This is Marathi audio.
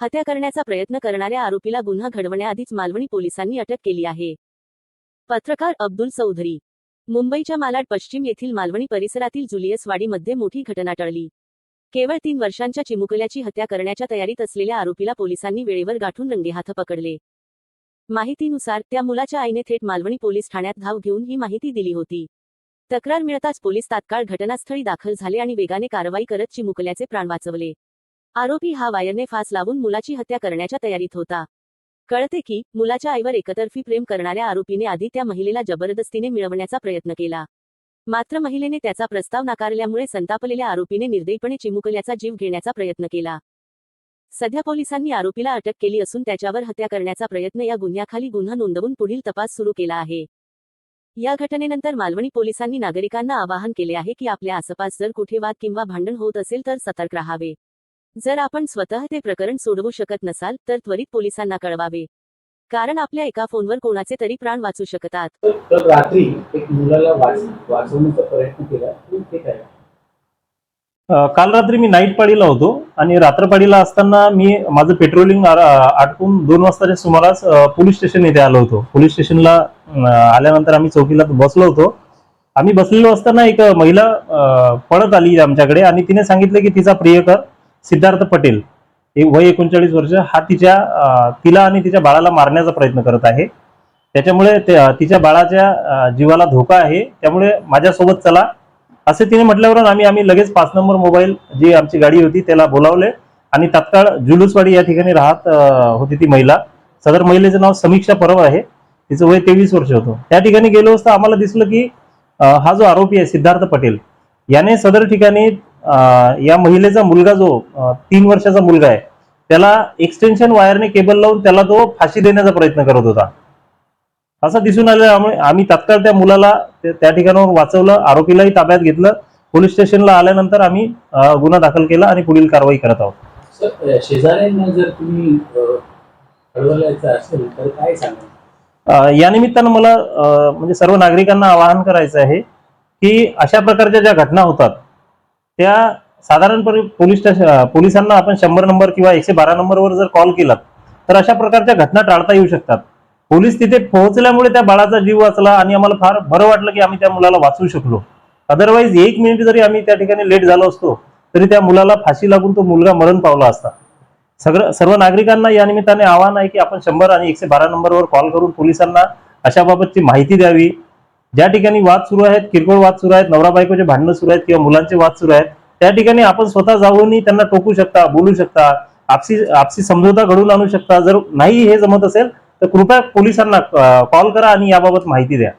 हत्या करण्याचा प्रयत्न करणाऱ्या आरोपीला गुन्हा घडवण्याआधीच मालवणी पोलिसांनी अटक केली आहे. पत्रकार अब्दुल चौधरी. मुंबईच्या मालाड पश्चिम येथील मालवणी परिसरातील जुलियसवाडीमध्ये मोठी घटना टळली. केवळ तीन वर्षांच्या चिमुकल्याची हत्या करण्याच्या तयारीत असलेल्या आरोपीला पोलिसांनी वेळेवर गाठून रंगेहाथ पकडले. माहितीनुसार त्या मुलाच्या आईने थेट मालवणी पोलीस ठाण्यात धाव घेऊन ही माहिती दिली होती. तक्रार मिळताच पोलीस तात्काळ घटनास्थळी दाखल झाले आणि वेगाने कारवाई करत चिमुकल्याचे प्राण वाचवले. आरोपी हा वायरने फास लावून मुलाची हत्या करण्याच्या तयारीत होता. कळते की मुलाच्या आईवर एकतर्फी प्रेम करणाऱ्या आरोपीने आधी त्या महिलेला जबरदस्तीने मिळवण्याचा प्रयत्न केला. मात्र महिलेने त्याचा प्रस्ताव नाकारल्यामुळे संतापलेल्या आरोपीने निर्दयीपणे चिमुकल्याचा जीव घेण्याचा प्रयत्न केला. सध्या पोलिसांनी आरोपीला अटक केली असून त्याच्यावर हत्या करण्याचा प्रयत्न या गुन्ह्याखाली गुन्हा नोंदवून पुढील तपास सुरू केला आहे. या घटनेनंतर मालवणी पोलिसांनी नागरिकांना आवाहन केले आहे की आपल्या आसपास जर कुठे वाद किंवा भांडण होत असेल तर सतर्क राहावे. जर आपण स्वतः ते प्रकरण सोडवू शकत नसाल तर त्वरित पोलिसांना कळवावे. कारण आपल्या एका फोनवर कोणाचे तरी प्राण वाचू शकतात. तर तर रात्री एक मुलाला वाच वाचवण्याचा प्रयत्न केला ते काय? अ, काल रात्री मी नाईट पाळीला होतो आणि रात्रपाळीला असताना मी माझं पेट्रोलिंग आटपून दोन वाजताच्या सुमारास पोलीस स्टेशन येथे आलो होतो. पोलीस स्टेशनला आल्यानंतर आम्ही चौकीला बसलो होतो. आम्ही बसलेलो असताना एक महिला पळत आली आमच्याकडे आणि तिने सांगितलं की तिचा प्रियकर सिद्धार्थ पटेल. हे वय एकोणचाळीस वर्ष हा तिच्या तिला आणि तिच्या बाळाला मारण्याचा प्रयत्न करत आहे. त्याच्यामुळे ते- तिच्या बाळाच्या जीवाला धोका आहे. त्यामुळे माझ्यासोबत चला. असे तिने म्हटल्यावर आम्ही आम्ही लगेच पाच नंबर मोबाईल जी आमची गाडी होती त्याला बोलावले. आणि तात्काळ जुलूसवाडी या ठिकाणी राहत होती ती महिला. सदर महिलेचं नाव समीक्षा परब आहे. तिचं वय तेवीस वर्ष होतं. त्या ठिकाणी गेलो असता आम्हाला दिसलं की हा जो आरोपी आहे सिद्धार्थ पटेल याने सदर ठिकाणी या महिलेचा मुलगा जो तीन वर्षाचा मुलगा आहे त्याला एक्सटेन्शन वायरने केबल लावून त्याला तो फाशी देण्याचा प्रयत्न करत होता. असं दिसून आल्यामुळे आम्ही तात्काळ त्या मुलाला त्या ठिकाणावर वाचवलं आरोपीलाही ताब्यात घेतलं. पोलीस स्टेशनला आल्यानंतर आम्ही गुन्हा दाखल केला आणि पुढील कारवाई करत आहोत. शेजाऱ्यांना जर तुम्ही असेल तर काय सांगा या निमित्तानं मला म्हणजे सर्व नागरिकांना आवाहन करायचं आहे की अशा प्रकारच्या ज्या घटना होतात त्या साधारणपणे पोलीस स्टेशन पोलिसांना आपण शंभर नंबर किंवा एकशे बारा नंबरवर जर कॉल केला तर अशा प्रकारच्या घटना टाळता येऊ शकतात. पोलीस तिथे पोहोचल्यामुळे त्या बाळाचा जीव वाचला आणि आम्हाला फार बरं वाटलं की आम्ही त्या मुलाला वाचवू शकलो. अदरवाईज एक मिनिट जरी आम्ही त्या ठिकाणी लेट झालो असतो तरी त्या मुलाला फाशी लागून तो मुलगा मरण पावला असता. सगळं सर्व नागरिकांना या निमित्ताने आवाहन आहे की आपण शंभर आणि एकशे बारा नंबरवर कॉल करून पोलिसांना अशाबाबतची माहिती द्यावी. ज्या ठिकाणी वाद सुरू आहेत किरकोळ वाद सुरू आहेत नवरा बायकोचे भांडणं सुरू आहेत किंवा मुलांचे वाद सुरू आहेत त्या ठिकाणी आपण स्वतः जाऊनही त्यांना टोकू शकता बोलू शकता आपसी आपसी समझोता घडवून आणू शकता. जर नाही हे जमत असेल तर कृपया पोलिसांना कॉल करा आणि याबाबत माहिती द्या.